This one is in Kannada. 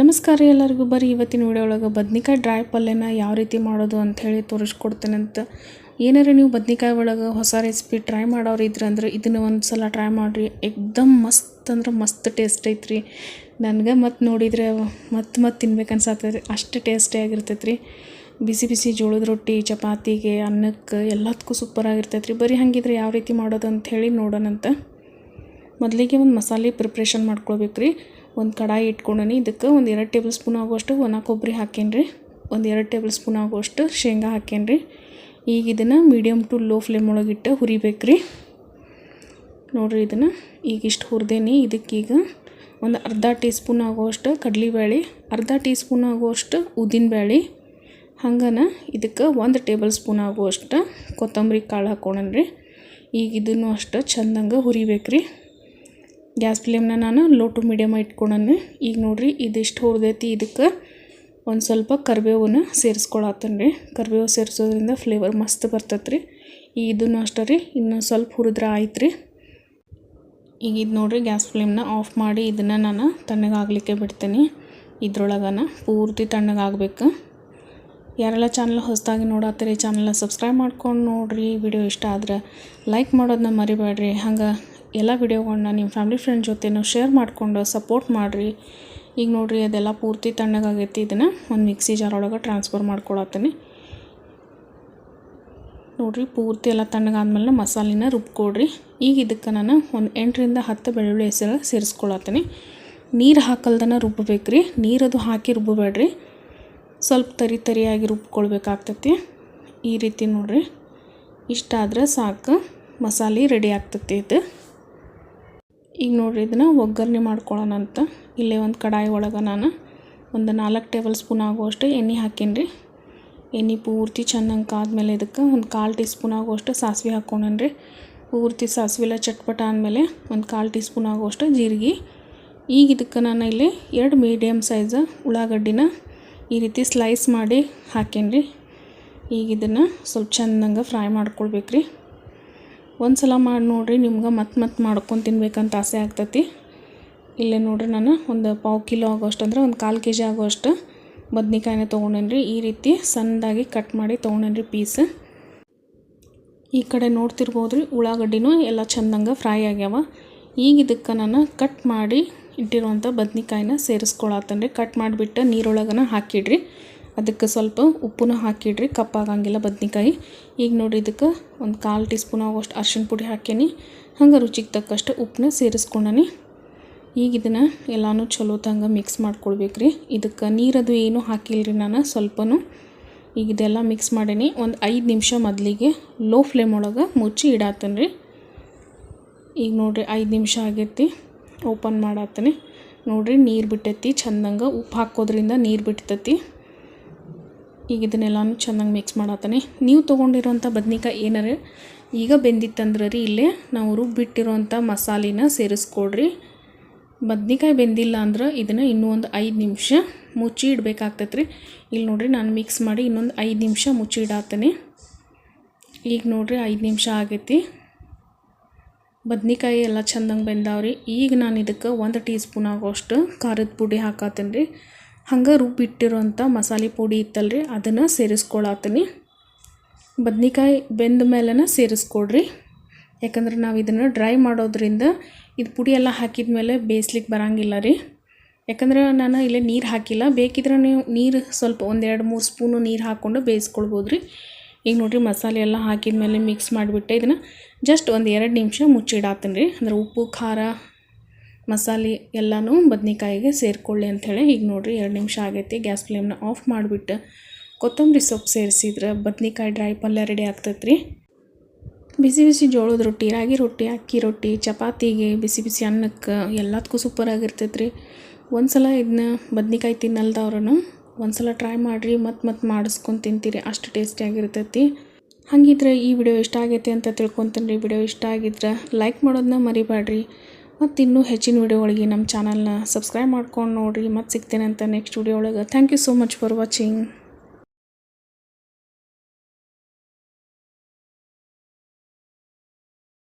ನಮಸ್ಕಾರ ಎಲ್ಲರಿಗೂ. ಬರೀ ಇವತ್ತಿನ ವಿಡಿಯೋ ಒಳಗೆ ಬದ್ನಿಕಾಯಿ ಡ್ರೈ ಪಲ್ಯನ ಯಾವ ರೀತಿ ಮಾಡೋದು ಅಂತ ಹೇಳಿ ತೋರಿಸ್ಕೊಡ್ತೇನೆ ಅಂತ. ಏನಾರ ನೀವು ಬದ್ನಿಕಾಯಿ ಒಳಗೆ ಹೊಸ ರೆಸಿಪಿ ಟ್ರೈ ಮಾಡೋರು ಇದ್ರೆ ಅಂದ್ರೆ ಇದನ್ನು ಒಂದು ಸಲ ಟ್ರೈ ಮಾಡಿರಿ. ಎಕ್ದಮ್ ಮಸ್ತ್ ಅಂದ್ರೆ ಮಸ್ತ್ ಟೇಸ್ಟ್ ಐತ್ರಿ. ನನಗೆ ಮತ್ತು ನೋಡಿದರೆ ಮತ್ತೆ ಮತ್ತೆ ತಿನ್ಬೇಕು ರೀ. ಅಷ್ಟು ಟೇಸ್ಟಿ ಆಗಿರ್ತೈತೆ ರೀ. ಬಿಸಿ ಬಿಸಿ ಜೋಳದ ರೊಟ್ಟಿ, ಚಪಾತಿಗೆ ಅನ್ನಕ್ಕೆ ಎಲ್ಲದಕ್ಕೂ ಸೂಪರ್ ಆಗಿರ್ತೈತೆ ರೀ. ಬರೀ ಹಾಗಿದ್ರೆ ಯಾವ ರೀತಿ ಮಾಡೋದು ಅಂತ ಹೇಳಿ ನೋಡೋಣಂತ. ಮೊದಲಿಗೆ ಒಂದು ಮಸಾಲೆ ಪ್ರಿಪ್ರೇಷನ್ ಮಾಡ್ಕೊಳ್ಬೇಕು ರೀ ಒಂದು ಕಡಾಯಿ ಇಟ್ಕೊಂಡನಿ. ಇದಕ್ಕೆ ಒಂದು ಎರಡು ಟೇಬಲ್ ಸ್ಪೂನ್ ಆಗುವಷ್ಟು ಒಣ ಕೊಬ್ಬರಿ ಹಾಕೇನಿ ರೀ ಒಂದು ಎರಡು ಟೇಬಲ್ ಸ್ಪೂನ್ ಆಗುವಷ್ಟು ಶೇಂಗಾ ಹಾಕೇನಿ ಈಗ ಇದನ್ನು ಮೀಡಿಯಮ್ ಟು ಲೋ ಫ್ಲೇಮ್ ಒಳಗಿಟ್ಟು ಹುರಿಬೇಕು ರೀ ನೋಡಿರಿ ಇದನ್ನು ಈಗ ಇಷ್ಟು ಹುರಿದೇನಿ. ಇದಕ್ಕೀಗ ಒಂದು ಅರ್ಧ ಟೀ ಸ್ಪೂನ್ ಆಗುವಷ್ಟು ಕಡಲೆಬೇಳೆ ಅರ್ಧ ಟೀ ಸ್ಪೂನ್ ಆಗುವಷ್ಟು ಉದ್ದಿನಬೇಳೆ ಹಂಗನ ಇದಕ್ಕೆ ಒಂದು ಟೇಬಲ್ ಸ್ಪೂನ್ ಆಗುವಷ್ಟು ಕೊತ್ತಂಬರಿ ಕಾಳು ಹಾಕ್ಕೊಳನ್ರಿ ಈಗ ಇದನ್ನು ಅಷ್ಟು ಚೆಂದಂಗೆ ಹುರಿಬೇಕು ರೀ ಗ್ಯಾಸ್ ಫ್ಲೇಮ್ನ ನಾನು ಲೋ ಟು ಮೀಡಿಯಮ್ ಇಟ್ಕೊಂಡನೆ. ಈಗ ನೋಡಿರಿ, ಇದಿಷ್ಟು ಹುರಿದೈತಿ, ಇದಕ್ಕೆ ಒಂದು ಸ್ವಲ್ಪ ಕರಿಬೇವನ್ನ ಸೇರಿಸ್ಕೊಳತ್ತೇನೆ ರೀ ಕರಿಬೇವು ಸೇರಿಸೋದ್ರಿಂದ ಫ್ಲೇವರ್ ಮಸ್ತ್ ಬರ್ತೈತೆ ರೀ ಇದನ್ನು ಅಷ್ಟೇ ರೀ ಇನ್ನೊಂದು ಸ್ವಲ್ಪ ಹುರಿದ್ರೆ ಆಯ್ತು ರೀ ಈಗ ಇದು ನೋಡಿರಿ, ಗ್ಯಾಸ್ ಫ್ಲೇಮ್ನ ಆಫ್ ಮಾಡಿ ಇದನ್ನು ನಾನು ತಣ್ಣಗಾಗಲಿಕ್ಕೆ ಬಿಡ್ತೀನಿ. ಇದ್ರೊಳಗನ ಪೂರ್ತಿ ತಣ್ಣಗಾಗಬೇಕು. ಯಾರೆಲ್ಲ ಚಾನಲ್ ಹೊಸದಾಗಿ ನೋಡತ್ತೀರಿ ಚಾನಲ್ನ ಸಬ್ಸ್ಕ್ರೈಬ್ ಮಾಡ್ಕೊಂಡು ನೋಡಿರಿ. ವಿಡಿಯೋ ಇಷ್ಟ ಆದ್ರೆ ಲೈಕ್ ಮಾಡೋದನ್ನ ಮರಿಬೇಡ್ರಿ. ಹಂಗೆ ಎಲ್ಲ ವಿಡಿಯೋಗಳನ್ನ ನಿಮ್ಮ ಫ್ಯಾಮಿಲಿ ಫ್ರೆಂಡ್ ಜೊತೆನೂ ಶೇರ್ ಮಾಡಿಕೊಂಡು ಸಪೋರ್ಟ್ ಮಾಡಿರಿ. ಈಗ ನೋಡಿರಿ, ಅದೆಲ್ಲ ಪೂರ್ತಿ ತಣ್ಣಗಾಗೈತಿ ಇದನ್ನು ಒಂದು ಮಿಕ್ಸಿ ಜಾರ್ ಒಳಗೆ ಟ್ರಾನ್ಸ್ಫರ್ ಮಾಡ್ಕೊಳತ್ತೀನಿ ನೋಡಿರಿ, ಪೂರ್ತಿ ಎಲ್ಲ ತಣ್ಣಗಾದ್ಮೇಲೆ ಮಸಾಲಿನ ರುಬ್ಕೊಡ್ರಿ. ಈಗ ಇದಕ್ಕೆ ನಾನು ಒಂದು ಎಂಟರಿಂದ ಹತ್ತು ಬೆಳ್ಳುಳ್ಳಿ ಹೆಸರು ಸೇರಿಸ್ಕೊಳತ್ತೀನಿ ನೀರು ಹಾಕಲ್ದನ ರುಬ್ಬಬೇಕು ರೀ ನೀರದು ಹಾಕಿ ರುಬ್ಬಬೇಡ್ರಿ ಸ್ವಲ್ಪ ತರಿ ತರಿಯಾಗಿ ರುಬ್ಕೊಳ್ಬೇಕಾಗ್ತೈತಿ. ಈ ರೀತಿ ನೋಡ್ರಿ. ಇಷ್ಟಾದ್ರೆ ಸಾಕು. ಮಸಾಲೆ ರೆಡಿ ಆಗ್ತೈತಿ ಇದು. ಈಗ ನೋಡ್ರಿ ಇದನ್ನು ಒಗ್ಗರಣೆ ಮಾಡ್ಕೊಳ್ಳೋಣ ಅಂತ. ಇಲ್ಲೇ ಒಂದು ಕಡಾಯಿ ಒಳಗೆ ನಾನು ಒಂದು ನಾಲ್ಕು ಟೇಬಲ್ ಸ್ಪೂನ್ ಆಗುವಷ್ಟು ಎಣ್ಣೆ ಹಾಕೀನಿ ರೀ ಎಣ್ಣೆ ಪೂರ್ತಿ ಚೆನ್ನಾಗಿ ಕಾದ್ಮೇಲೆ ಇದಕ್ಕೆ ಒಂದು ಕಾಲು ಟೀ ಸ್ಪೂನ್ ಆಗುವಷ್ಟು ಸಾಸಿವೆ ಹಾಕ್ಕೊಂಡೇನಿ ಪೂರ್ತಿ ಸಾಸಿವೆಲ್ಲ ಚಟ್ಪಟ ಆದಮೇಲೆ ಒಂದು ಕಾಲು ಟೀ ಸ್ಪೂನ್ ಆಗುವಷ್ಟು ಜೀರಿಗೆ. ಈಗ ಇದಕ್ಕೆ ನಾನು ಇಲ್ಲಿ ಎರಡು ಮೀಡಿಯಮ್ ಸೈಜ್ ಉಳ್ಳಾಗಡ್ಡಿನ ಈ ರೀತಿ ಸ್ಲೈಸ್ ಮಾಡಿ ಹಾಕೀನಿ ಈಗ ಇದನ್ನು ಸ್ವಲ್ಪ ಚೆಂದಂಗೆ ಫ್ರೈ ಮಾಡ್ಕೊಳ್ಬೇಕ್ರಿ. ಒಂದು ಸಲ ಮಾಡಿ ನೋಡಿರಿ ನಿಮ್ಗೆ ಮತ್ತೆ ಮತ್ತೆ ಮಾಡ್ಕೊಂಡು ತಿನ್ಬೇಕಂತ ಆಸೆ ಆಗ್ತೈತಿ. ಇಲ್ಲೇ ನೋಡಿರಿ ನಾನು ಒಂದು ಪಾವು ಕಿಲೋ ಆಗೋಷ್ಟು ಅಂದ್ರೆ ಒಂದು ಕಾಲು ಕೆ ಜಿ ಆಗೋಷ್ಟು ಬದ್ನಿಕಾಯಿನ ತೊಗೊಂಡೇನಿ ರೀ. ಈ ರೀತಿ ಸಣ್ಣದಾಗಿ ಕಟ್ ಮಾಡಿ ತೊಗೊಂಡೇನಿ ರೀ ಪೀಸ್. ಈ ಕಡೆ ನೋಡ್ತಿರ್ಬೋದು ರೀ ಉಳ್ಳಾಗಡ್ಡಿನೂ ಎಲ್ಲ ಚೆಂದಂಗೆ ಫ್ರೈ ಆಗ್ಯಾವ. ಈಗ ಇದಕ್ಕೆ ನಾನು ಕಟ್ ಮಾಡಿ ಇಟ್ಟಿರುವಂಥ ಬದ್ನಿಕಾಯಿನ ಸೇರಿಸ್ಕೊಳತ್ತನ್ರಿ ಕಟ್ ಮಾಡಿಬಿಟ್ಟು ನೀರೊಳಗನ ಹಾಕಿಡ್ರಿ. ಅದಕ್ಕೆ ಸ್ವಲ್ಪ ಉಪ್ಪುನ ಹಾಕಿಡ್ರಿ, ಕಪ್ಪಾಗಂಗಿಲ್ಲ ಬದ್ನಿಕಾಯಿ. ಈಗ ನೋಡಿ ಇದಕ್ಕೆ ಒಂದು ಕಾಲು ಟೀ ಸ್ಪೂನ್ ಆಗೋಷ್ಟು ಅರ್ಶಿಣ ಪುಡಿ ಹಾಕೀನಿ ಹಂಗೆ ರುಚಿಗೆ ತಕ್ಕಷ್ಟು ಉಪ್ಪನ್ನ ಸೇರಿಸ್ಕೊಂಡನಿ. ಈಗ ಇದನ್ನು ಎಲ್ಲನೂ ಚಲೋ ತಂಗ ಮಿಕ್ಸ್ ಮಾಡ್ಕೊಳ್ಬೇಕು ರೀ ಇದಕ್ಕೆ ನೀರದು ಏನೂ ಹಾಕಿಲ್ರಿ ನಾನು ಸ್ವಲ್ಪನೂ. ಈಗ ಇದೆಲ್ಲ ಮಿಕ್ಸ್ ಮಾಡೀನಿ. ಒಂದು ಐದು ನಿಮಿಷ ಮೊದಲಿಗೆ ಲೋ ಫ್ಲೇಮ್ ಒಳಗೆ ಮುಚ್ಚಿ ಇಡಾತನ್ರಿ. ಈಗ ನೋಡಿರಿ ಐದು ನಿಮಿಷ ಆಗೈತಿ. ಓಪನ್ ಮಾಡತ್ತೀನಿ. ನೋಡ್ರಿ, ನೀರು ಬಿಟ್ಟೈತಿ, ಚಂದಂಗೆ ಉಪ್ಪು ಹಾಕೋದ್ರಿಂದ ನೀರು ಬಿಡ್ತೈತಿ ಈಗ ಇದನ್ನೆಲ್ಲನೂ ಚೆನ್ನಾಗಿ ಮಿಕ್ಸ್ ಮಾಡತ್ತಾನೆ. ನೀವು ತೊಗೊಂಡಿರೋಂಥ ಬದ್ನಿಕಾಯಿ ಏನಾರ, ಈಗ ಬೆಂದಿತ್ತಂದ್ರೆ ರೀ ಇಲ್ಲೇ ನಾವು ರುಬ್ಬಿಟ್ಟಿರೋಂಥ ಮಸಾಲಿನ ಸೇರಿಸ್ಕೊಡ್ರಿ. ಬದ್ನಿಕಾಯಿ ಬೆಂದಿಲ್ಲ ಅಂದ್ರೆ ಇದನ್ನು ಇನ್ನೂ ಒಂದು ಐದು ನಿಮಿಷ ಮುಚ್ಚಿ ಇಡಬೇಕಾಗ್ತೈತೆ ರೀ ಇಲ್ಲಿ ನೋಡಿರಿ, ನಾನು ಮಿಕ್ಸ್ ಮಾಡಿ ಇನ್ನೊಂದು ಐದು ನಿಮಿಷ ಮುಚ್ಚಿ ಇಡಾತೇನೆ ಈಗ ನೋಡಿರಿ, ಐದು ನಿಮಿಷ ಆಗೈತಿ. ಬದ್ನಿಕಾಯಿ ಎಲ್ಲ ಚಂದಂಗೆ ಬೆಂದಾವ್ರಿ. ಈಗ ನಾನು ಇದಕ್ಕೆ ಒಂದು ಟೀ ಸ್ಪೂನ್ ಆಗೋಷ್ಟು ಖಾರದ ಪುಡಿ ಹಾಕತ್ತೀನಿ ರೀ ಹಂಗೆ ರುಬ್ಬಿಟ್ಟಿರೋಂಥ ಮಸಾಲೆ ಪುಡಿ ಇತ್ತಲ್ರಿ, ಅದನ್ನು ಸೇರಿಸ್ಕೊಳತ್ತೀನಿ ಬದ್ನಿಕಾಯಿ ಬೆಂದ ಮೇಲೇ ಸೇರಿಸ್ಕೊಡ್ರಿ. ಯಾಕಂದ್ರೆ ನಾವು ಇದನ್ನು ಡ್ರೈ ಮಾಡೋದ್ರಿಂದ ಇದು ಪುಡಿ ಎಲ್ಲ ಹಾಕಿದ ಮೇಲೆ ಬೇಯಿಸ್ಲಿಕ್ಕೆ ಬರೋಂಗಿಲ್ಲ ರೀ. ಯಾಕಂದ್ರೆ ನಾನು ಇಲ್ಲೇ ನೀರು ಹಾಕಿಲ್ಲ, ಬೇಕಿದ್ರೆ ನೀವು ನೀರು ಸ್ವಲ್ಪ ಒಂದೆರಡು ಮೂರು ಸ್ಪೂನು ನೀರು ಹಾಕ್ಕೊಂಡು ಬೇಯಿಸ್ಕೊಳ್ಬೋದು ರೀ ಈಗ ನೋಡಿರಿ ಮಸಾಲೆ ಎಲ್ಲ ಹಾಕಿದ ಮೇಲೆ ಮಿಕ್ಸ್ ಮಾಡಿಬಿಟ್ಟೆ. ಇದನ್ನು ಜಸ್ಟ್ ಒಂದು ಎರಡು ನಿಮಿಷ ಮುಚ್ಚಿಡಾತೀನಿ ರೀ. ಅಂದ್ರೆ ಉಪ್ಪು, ಖಾರ, ಮಸಾಲೆ ಎಲ್ಲನೂ ಬದ್ನಿಕಾಯಿಗೆ ಸೇರಿಕೊಳ್ಳಿ ಅಂಥೇಳಿ ಈಗ ನೋಡಿರಿ ಎರಡು ನಿಮಿಷ ಆಗೈತಿ. ಗ್ಯಾಸ್ ಫ್ಲೇಮ್ನ ಆಫ್ ಮಾಡಿಬಿಟ್ಟು ಕೊತ್ತಂಬರಿ ಸೊಪ್ಪು ಸೇರಿಸಿದ್ರೆ ಬದ್ನಿಕಾಯಿ ಡ್ರೈ ಪಲ್ಯ ರೆಡಿ ಆಗ್ತೈತೆ ರೀ ಬಿಸಿ ಬಿಸಿ ಜೋಳದ ರೊಟ್ಟಿ, ರಾಗಿ ರೊಟ್ಟಿ, ಅಕ್ಕಿ ರೊಟ್ಟಿ, ಚಪಾತಿಗೆ ಬಿಸಿ ಬಿಸಿ ಅನ್ನಕ್ಕೆ ಎಲ್ಲದಕ್ಕೂ ಸೂಪರಾಗಿರ್ತೈತೆ ರೀ ಒಂದು ಸಲ ಇದನ್ನ ಬದ್ನಿಕಾಯಿ ತಿನ್ನಲ್ದವ್ರೂ ಒಂದು ಸಲ ಟ್ರೈ ಮಾಡಿರಿ, ಮತ್ತೆ ಮತ್ತು ಮಾಡಿಸ್ಕೊಂಡು ತಿಂತೀರಿ, ಅಷ್ಟು ಟೇಸ್ಟಿಯಾಗಿರ್ತೈತಿ ಹಾಗಿದ್ರೆ ಈ ವಿಡಿಯೋ ಇಷ್ಟ ಆಗೈತೆ ಅಂತ ತಿಳ್ಕೊತೀನಿ ವಿಡಿಯೋ ಇಷ್ಟ ಆಗಿದ್ರೆ ಲೈಕ್ ಮಾಡೋದನ್ನ ಮರಿಬೇಡ್ರಿ ಮತ್ತು ಇನ್ನೂ ಹೆಚ್ಚಿನ ವಿಡಿಯೋಗಳಿಗೆ ನಮ್ಮ ಚಾನಲ್ನ ಸಬ್ಸ್ಕ್ರೈಬ್ ಮಾಡ್ಕೊಂಡು ನೋಡಿರಿ. ಮತ್ತು ಸಿಗ್ತೇನೆ ಅಂತ ನೆಕ್ಸ್ಟ್ ವಿಡಿಯೋ ಒಳಗೆ. Thank you so much for watching